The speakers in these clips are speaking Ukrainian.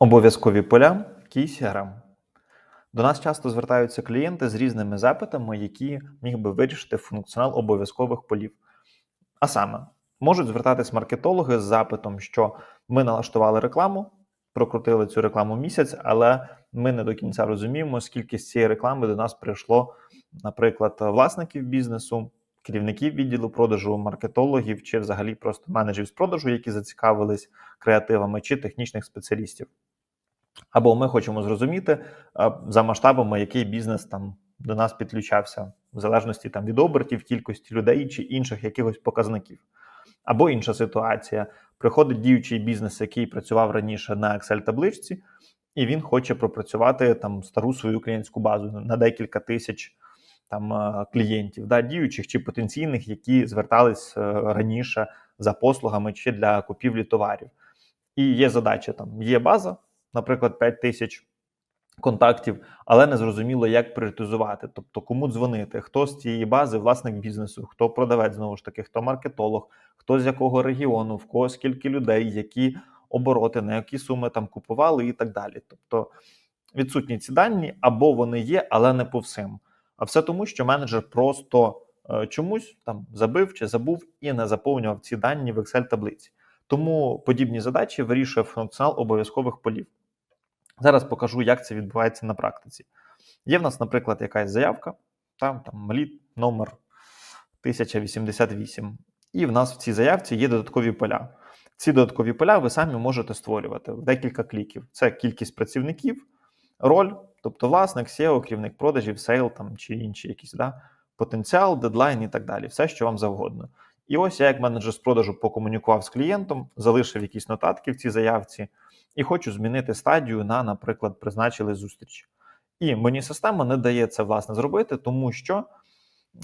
Обов'язкові поля KCRM. До нас часто звертаються клієнти з різними запитами, які міг би вирішити функціонал обов'язкових полів. А саме, можуть звертатись маркетологи з запитом, що ми налаштували рекламу, прокрутили цю рекламу місяць, але ми не до кінця розуміємо, скільки з цієї реклами до нас прийшло, наприклад, власників бізнесу, керівників відділу продажу, маркетологів чи взагалі просто менеджерів з продажу, які зацікавились креативами, чи технічних спеціалістів. Або ми хочемо зрозуміти за масштабами, який бізнес там до нас підключався, в залежності там від обертів, кількості людей чи інших якихось показників. Або інша ситуація: приходить діючий бізнес, який працював раніше на Excel-табличці, і він хоче пропрацювати там стару свою клієнтську базу на декілька тисяч там клієнтів, да, діючих чи потенційних, які звертались е, раніше за послугами чи для купівлі товарів. І є задача там: є база, наприклад, 5 тисяч контактів, але не зрозуміло, як пріоритизувати. Тобто, кому дзвонити, хто з цієї бази власник бізнесу, хто продавець, знову ж таки, хто маркетолог, хто з якого регіону, в кого скільки людей, які обороти, на які суми там купували, і так далі. Тобто відсутні ці дані, або вони є, але не по всім. А все тому, що менеджер просто е, чомусь там забив чи забув і не заповнював ці дані в Excel таблиці. Тому подібні задачі вирішує функціонал обов'язкових полів. Зараз покажу, як це відбувається на практиці. Є в нас, наприклад, якась заявка, там там лід номер 1088. І в нас в цій заявці є додаткові поля. Ці додаткові поля ви самі можете створювати в декілька кліків. Це кількість працівників, роль, тобто власник, SEO, керівник продажів, сейл там чи інші якісь да, потенціал, дедлайн і так далі. Все, що вам завгодно. І ось я, як менеджер з продажу, покомунікував з клієнтом, залишив якісь нотатки в цій заявці, і хочу змінити стадію на, наприклад, призначили зустріч. І мені система не дає це власне зробити, тому що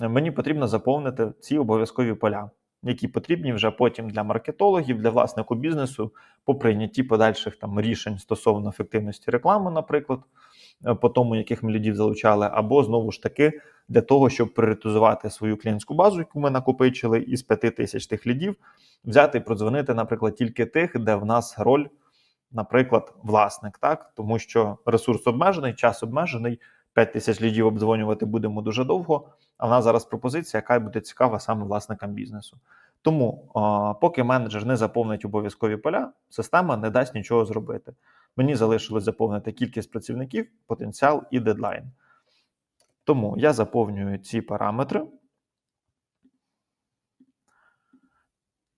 мені потрібно заповнити ці обов'язкові поля, які потрібні вже потім для маркетологів, для власнику бізнесу по прийнятті подальших там рішень стосовно ефективності реклами, наприклад, е, по тому, яких ми лідів залучали, або знову ж таки для того, щоб пріоритизувати свою клієнтську базу, яку ми накопичили, із 5 тисяч тих лідів, взяти і продзвонити, наприклад, тільки тих, де в нас роль, наприклад, власник, так тому що ресурс обмежений, час обмежений. 5 тисяч лідів обдзвонювати будемо дуже довго. А в нас зараз пропозиція, яка буде цікава саме власникам бізнесу. Тому, поки менеджер не заповнить обов'язкові поля, система не дасть нічого зробити. Мені залишилось заповнити кількість працівників, потенціал і дедлайн. Тому я заповнюю ці параметри.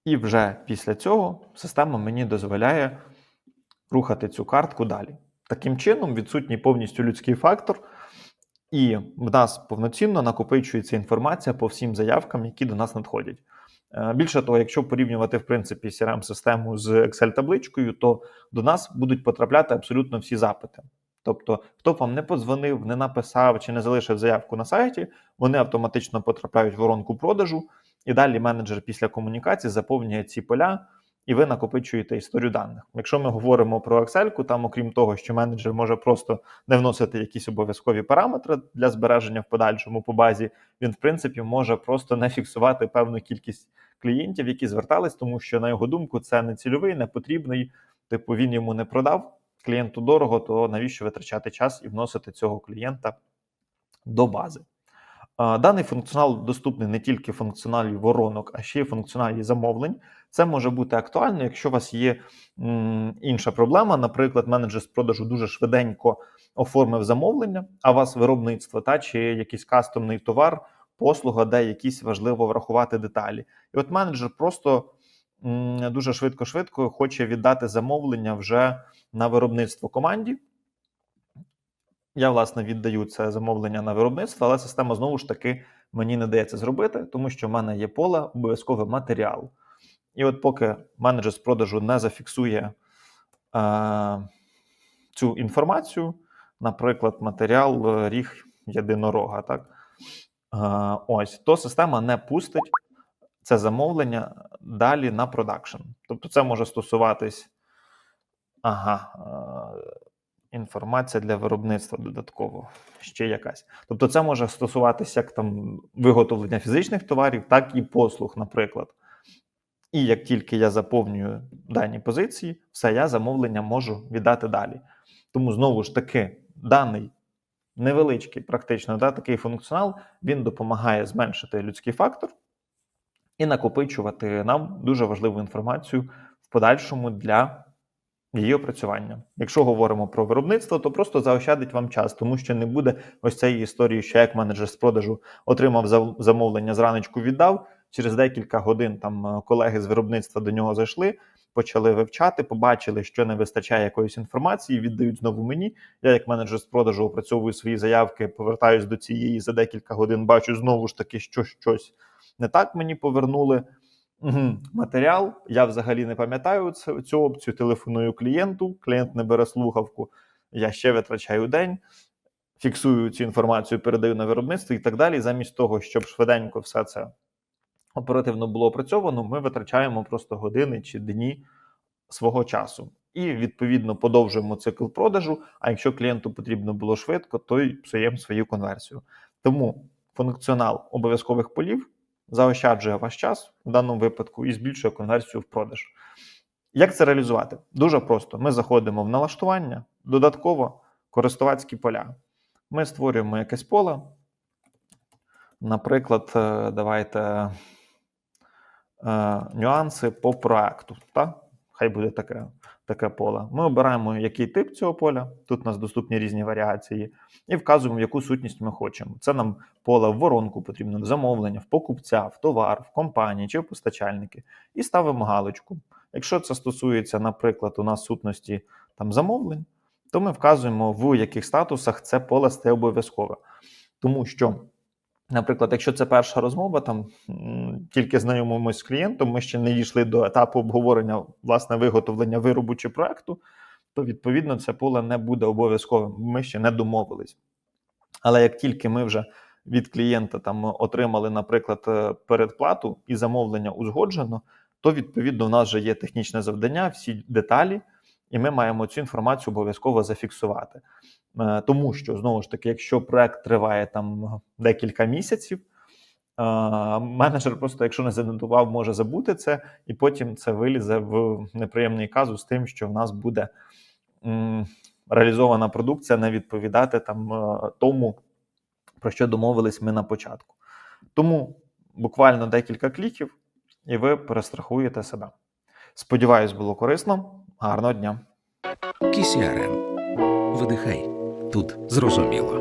І вже після цього система мені дозволяє рухати цю картку далі. Таким чином, відсутній повністю людський фактор, і в нас повноцінно накопичується інформація по всім заявкам, які до нас надходять. Е, Більше того, якщо порівнювати в принципі CRM-систему з Excel-табличкою, то до нас будуть потрапляти абсолютно всі запити. Тобто, хто б вам не подзвонив, не написав чи не залишив заявку на сайті, вони автоматично потрапляють в воронку продажу, і далі менеджер після комунікації заповнює ці поля, і ви накопичуєте історію даних. Якщо ми говоримо про Excel, там, окрім того, що менеджер може просто не вносити якісь обов'язкові параметри для збереження в подальшому по базі, він, в принципі, може просто не фіксувати певну кількість клієнтів, які звертались, тому що, на його думку, це не цільовий, не потрібний. Типу, він йому не продав клієнту дорого, то навіщо витрачати час і вносити цього клієнта до бази? Даний функціонал доступний не тільки в функціоналі воронок, а ще й функціоналі замовлень. Це може бути актуально, якщо у вас є інша проблема. Наприклад, менеджер з продажу дуже швиденько оформив замовлення, а у вас виробництво та чи якийсь кастомний товар, послуга, де якісь важливо врахувати деталі. І от менеджер просто дуже швидко-швидко хоче віддати замовлення вже на виробництво команді. Я, власне, віддаю це замовлення на виробництво, але система знову ж таки мені не дає це зробити, тому що в мене є поле обов'язковий матеріал. І от поки менеджер з продажу не зафіксує е, цю інформацію, наприклад, матеріал е, ріг єдинорога, так? Е, ось, то система не пустить це замовлення далі на продакшн. Тобто, це може стосуватись. Ага, е, інформація для виробництва додатково, ще якась. Тобто, це може стосуватися як там виготовлення фізичних товарів, так і послуг, наприклад. І як тільки я заповнюю дані позиції, все, я замовлення можу віддати далі. Тому знову ж таки, даний невеличкий, практично да, такий функціонал він допомагає зменшити людський фактор і накопичувати нам дуже важливу інформацію в подальшому для її опрацювання. Якщо говоримо про виробництво, то просто заощадить вам час, тому що не буде ось цієї історії, що як менеджер з продажу отримав замовлення зранечку, віддав. Через декілька годин там е, колеги з виробництва до нього зайшли, почали вивчати, побачили, що не вистачає якоїсь інформації, віддають знову мені. Я, як менеджер з продажу, опрацьовую свої заявки, повертаюсь до цієї за декілька годин, бачу знову ж таки, що щось не так мені повернули. Угу. Матеріал. Я взагалі не пам'ятаю це- цю опцію. Телефоную клієнту, клієнт не бере слухавку. Я ще витрачаю день, фіксую цю інформацію, передаю на виробництво і так далі. Замість того, щоб швиденько все це оперативно було опрацьовано, ми витрачаємо просто години чи дні свого часу. І відповідно подовжуємо цикл продажу. А якщо клієнту потрібно було швидко, то й псуємо свою конверсію. Тому функціонал обов'язкових полів заощаджує ваш час в даному випадку і збільшує конверсію в продаж. Як це реалізувати? Дуже просто. Ми заходимо в налаштування, додатково користувацькі поля. Ми створюємо якесь поле. Наприклад, е, давайте е, нюанси по проекту. Та? Хай буде таке, таке поле. Ми обираємо, який тип цього поля. Тут у нас доступні різні варіації, і вказуємо, яку сутність ми хочемо. Це нам поле в воронку потрібно, в замовлення, в покупця, в товар, в компанії чи в постачальники. І ставимо галочку. Якщо це стосується, наприклад, у нас сутності там замовлень, то ми вказуємо, в яких статусах це поле стає обов'язкове. Тому що, наприклад, якщо це перша розмова, там тільки знайомимось з клієнтом, ми ще не дійшли до етапу обговорення власне виготовлення виробу чи проекту, то відповідно це поле не буде обов'язковим. Ми ще не домовились. Але як тільки ми вже від клієнта там отримали, наприклад, е, передплату і замовлення узгоджено, то відповідно у нас вже є технічне завдання, всі деталі, і ми маємо цю інформацію обов'язково зафіксувати. Е, Тому що знову ж таки, якщо проект триває там декілька місяців, е, менеджер просто, якщо не занотував, може забути це, і потім це вилізе в неприємний казус з тим, що в нас буде реалізована продукція не відповідати там е, тому, про що домовились ми на початку. Тому буквально декілька кліків, і ви перестрахуєте себе. Сподіваюсь, було корисно. Гарного дня! KCRM. Видихай. Тут зрозуміло.